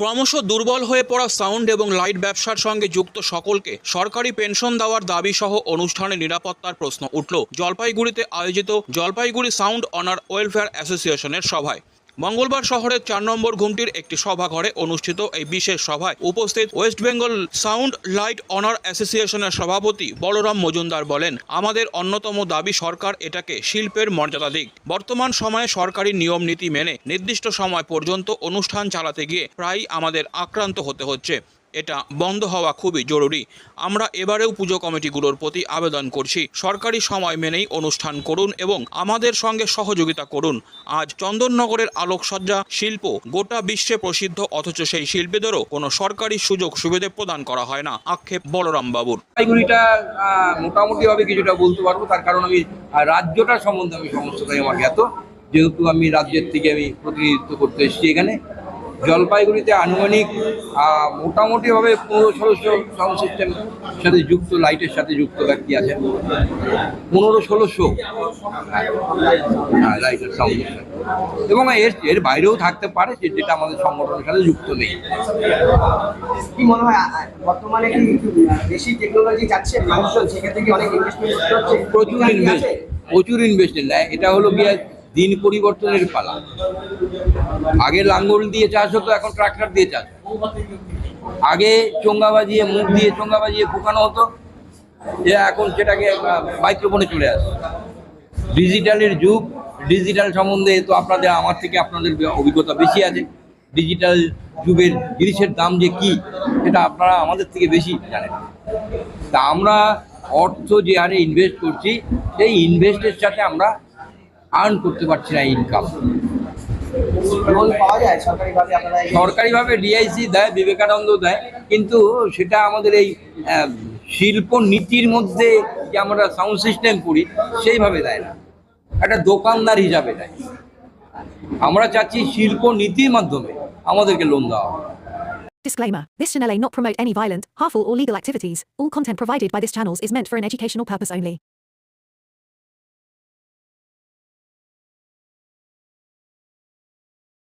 ক্রমশ দুর্বল হয়ে পড়া সাউন্ড এবং লাইট ব্যবসার সঙ্গে যুক্ত সকলকে সরকারি পেনশন দেওয়ার দাবি সহ অনুষ্ঠানে নিরাপত্তার প্রশ্ন উঠল। জলপাইগুড়িতে আয়োজিত জলপাইগুড়ি সাউন্ড অনার ওয়েলফেয়ার অ্যাসোসিয়েশনের সভায়। মঙ্গলবার শহরের চার নম্বর ঘুমটির একটি সভাঘরে অনুষ্ঠিত এই বিশেষ সভায় উপস্থিত West Bengal sound light owner অ্যাসোসিয়েশনের সভাপতি বলরাম মজুমদার বলেন, আমাদের অন্যতম দাবি সরকার এটাকে শিল্পের মর্যাদা দিক। বর্তমান সময়ে সরকারি নিয়ম নীতি মেনে নির্দিষ্ট সময় পর্যন্ত অনুষ্ঠান চালাতে গিয়ে প্রায়ই আমাদের আক্রান্ত হতে হচ্ছে। এটা বন্ধ হওয়া খুবই জরুরি। আমরা এবারেও পুজো কমিটিগুলোর প্রতি আবেদন করছি। সরকারি সময় মেনেই অনুষ্ঠান করুন এবং আমাদের সঙ্গে সহযোগিতা করুন। আজ চন্দননগরের আলোকসজ্জা শিল্প গোটা বিশ্বে প্রসিদ্ধ অথচ সেই শিল্পীদেরও কোনো সরকারি সুযোগ সুবিধে প্রদান করা হয় না আক্ষেপ বলরাম বাবুর। আহ, মোটামুটিভাবে কিছুটা বলতে পারব তার কারণ আমি রাজ্যটা সম্বন্ধে আমি সমস্তটাই আমার জ্ঞাত। যেহেতু আমি রাজ্যের থেকে আমি প্রতিনিধিত্ব করতে এসেছি এখানে জলপাইগুড়িতে আনুমানিক মোটামুটিভাবে পনেরো ষোলোশো সাউন্ড সিস্টেম সাথে যুক্ত লাইটের সাথে যুক্ত ব্যক্তি আছে পনেরো ষোলোশো হ্যাঁ লাইটের সাউন্ড সিস্টেম। এবং এর এর বাইরেও থাকতে পারে যে- যেটা আমাদের সংগঠনের সাথে যুক্ত নেই। কি মনে হয় আ- আ- বর্তমানে বেশি টেকনোলজি যাচ্ছে মানুষজন সেক্ষেত্রে কি অনেক ইনভেস্টমেন্ট প্রচুর ইনভেস্ট প্রচুর ইনভেস্টমেন্ট এটা হলো গিয়ে দিন পরিবর্তনের পালা। আগে লাঙ্গল দিয়ে চাষ হতো, এখন ট্রাক্টর দিয়ে চাষ। আগে চোঙ্গা বাজিয়ে, মুখ দিয়ে চোঙ্গা বাজিয়ে ফুকানো হতো, যে এখন সেটাকে মাইক্রোফোনে চলে আসে ডিজিটালের যুগ ডিজিটাল সম্বন্ধে তো আপনাদের, আমার থেকে আপনাদের অভিজ্ঞতা বেশি আছে। ডিজিটাল যুগের জিনিসের দাম যে কি, সেটা আপনারা আমাদের থেকে বেশি জানেন। তা আমরা অর্থ যে হারে ইনভেস্ট করছি, সেই ইনভেস্টের সাথে আমরা আর্ন করতে পারছি না ইনকাম লোন পাওয়া যায় সরকারিভাবে আপনারা এই- সরকারিভাবে ডিআইসি দেয় বিবেকানন্দ দেয় কিন্তু সেটা আমাদের এই আহ, শিল্প নীতির মধ্যে যে আমরা সাউন্ড সিস্টেম করি সেইভাবে দেয় না একটা দোকানদার হিসাবে দেয় আমরা চাচ্ছি শিল্প নীতির মাধ্যমে আমাদেরকে লোন দেওয়া হবে Disclaimer This channel may not promote any violent, harmful, or legal activities. All content provided by this channel is meant for an educational purpose only.